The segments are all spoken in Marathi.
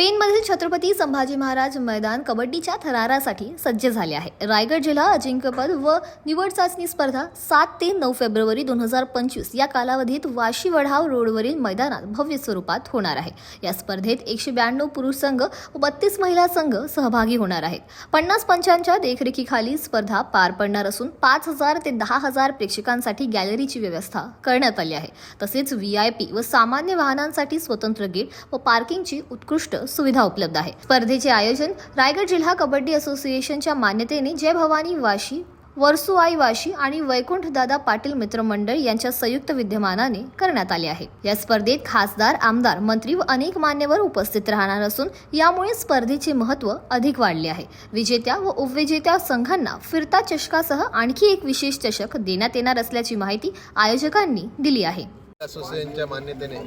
पेनमधील छत्रपती संभाजी महाराज मैदान कबड्डीच्या थरारासाठी सज्ज झाले आहे. रायगड जिल्हा अजिंक्यपद व निवड चाचणी स्पर्धा सात ते नऊ फेब्रुवारी दोन हजार पंचवीस या कालावधीत वाशी वढाव रोडवरील मैदानात भव्य स्वरूपात होणार आहे. या स्पर्धेत एकशे ब्याण्णव पुरुष संघ व बत्तीस महिला संघ सहभागी होणार आहेत. पन्नास पंचांच्या देखरेखीखाली स्पर्धा पार पडणार असून पाच हजार ते दहा हजार प्रेक्षकांसाठी गॅलरीची व्यवस्था करण्यात आली आहे. तसेच व्ही आय पी व सामान्य वाहनांसाठी स्वतंत्र गेट व पार्किंगची उत्कृष्ट सुविधा उपलब्ध आहे. स्पर्धेचे आयोजन रायगड जिल्हा कबड्डी असोसिएशनच्या मान्यतेने जय भवानी वाशी वर्सुआई वाशी आणि वैकुंठदादा पाटील मित्रमंडळ यांच्या संयुक्त विद्यमानाने करण्यात आले आहे. या स्पर्धेत खासदार आमदार मंत्री व अनेक मान्यवर उपस्थित राहणार असून यामुळे स्पर्धेचे महत्त्व अधिक वाढले आहे. विजेत्या व उपविजेत्या संघांना फिरता चषकासह आणखी एक विशेष चषक देण्यात येणार असल्याची माहिती आयोजकांनी दिली आहे. असोसिएशनच्या मान्यतेने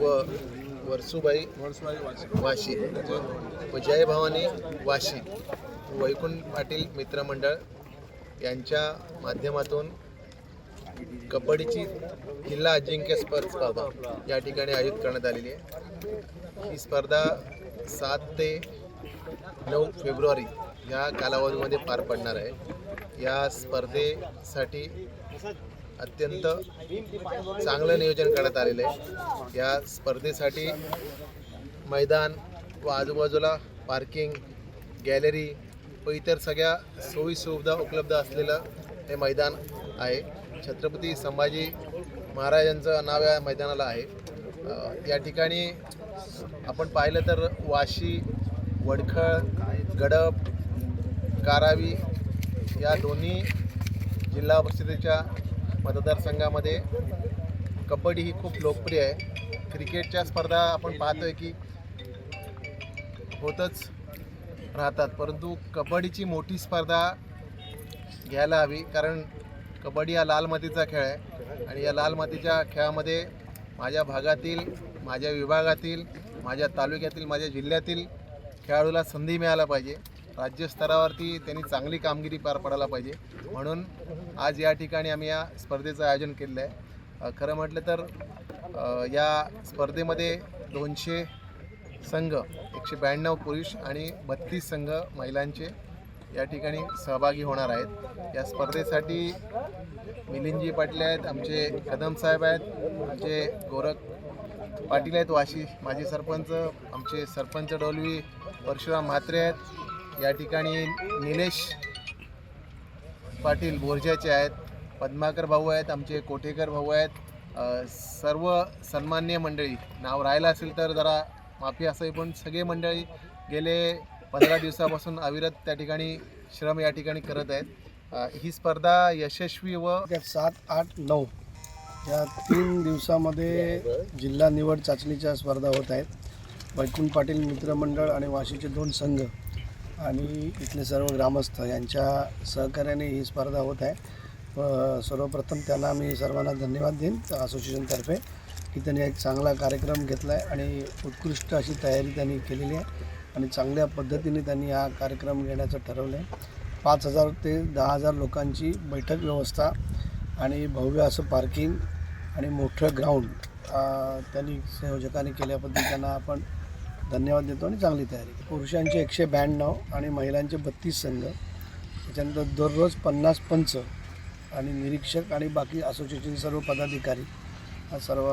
व वर्सुबाई वाशी. जय भवानी वाशी. वैकुंठ पाटील मित्रमंडळ यांच्या माध्यमातून कबड्डीची जिल्हा अजिंक्य स्पर्ध स्पर्धा या ठिकाणी आयोजित करण्यात आलेली आहे. ही स्पर्धा सात ते नऊ फेब्रुवारी या कालावधीमध्ये पार पडणार आहे. या स्पर्धेसाठी अत्यंत चांगलं नियोजन करण्यात आलेलं आहे. या स्पर्धेसाठी मैदान व आजूबाजूला पार्किंग गॅलरी व इतर सगळ्या सोयीसुविधा उपलब्ध असलेलं हे मैदान आहे. छत्रपती संभाजी महाराजांचं नाव या मैदानाला आहे. या ठिकाणी आपण पाहिलं तर वाशी वडखळ गडप कारावी या दोन्ही जिल्हा परिषदेच्या मतदारसंघामध्ये कबड्डी ही खूप लोकप्रिय आहे. क्रिकेटच्या स्पर्धा आपण पाहतोय की होतच राहतात. परंतु कबड्डीची मोठी स्पर्धा घ्यायला हवी कारण कबड्डी हा लाल मातीचा खेळ आहे. आणि या लाल मातीच्या खेळामध्ये माझ्या भागातील माझ्या विभागातील माझ्या तालुक्यातील माझ्या जिल्ह्यातील खेळाडूला संधी मिळायला पाहिजे. राज्यस्तरावरती त्यांनी चांगली कामगिरी पार पडायला पाहिजे. म्हणून आज या ठिकाणी आम्ही या स्पर्धेचं आयोजन केलेलं आहे. खरं म्हटलं तर या स्पर्धेमध्ये दोनशे संघ एकशे ब्याण्णव पुरुष आणि बत्तीस संघ महिलांचे या ठिकाणी सहभागी होणार आहेत. या स्पर्धेसाठी मिलिंदजी पाटील आहेत आमचे कदम साहेब आहेत आमचे गोरख पाटील आहेत वाशी माजी सरपंच आमचे सरपंच डोलवी परशुराम म्हात्रे आहेत या ठिकाणी निलेश पाटील बोरजाचे आहेत पद्माकर भाऊ आहेत आमचे कोठेकर भाऊ आहेत. सर्व सन्मान्य मंडळी नाव राहिलं असेल तर जरा माफी असावी पण सगळे मंडळी गेले पंधरा दिवसापासून अविरत त्या ठिकाणी श्रम या ठिकाणी करत आहेत. ही स्पर्धा यशस्वी व सात आठ नऊ या तीन दिवसामध्ये जिल्हा निवड चाचणीच्या स्पर्धा होत आहेत. वैकुंठ पाटील मित्रमंडळ आणि वाशीचे दोन संघ आणि इथले सर्व ग्रामस्थ यांच्या सहकार्याने ही स्पर्धा होत आहे. सर्वप्रथम त्यांना मी सर्वांना धन्यवाद देईन. असोसिएशनतर्फे की त्यांनी एक चांगला कार्यक्रम घेतला आहे आणि उत्कृष्ट अशी तयारी त्यांनी केलेली आहे आणि चांगल्या पद्धतीने त्यांनी हा कार्यक्रम घेण्याचं ठरवलं आहे पाच हजार ते दहा हजार लोकांची बैठक व्यवस्था आणि भव्य असं पार्किंग आणि मोठं ग्राउंड त्यांनी संयोजकांनी केल्याबद्दल त्यांना आपण धन्यवाद देतो आणि चांगली तयारी पुरुषांचे एकशे ब्याण्णव आणि महिलांचे बत्तीस संघ. त्याच्यानंतर दररोज पन्नास पंच आणि निरीक्षक आणि बाकी असोसिएशन सर्व पदाधिकारी हा सर्व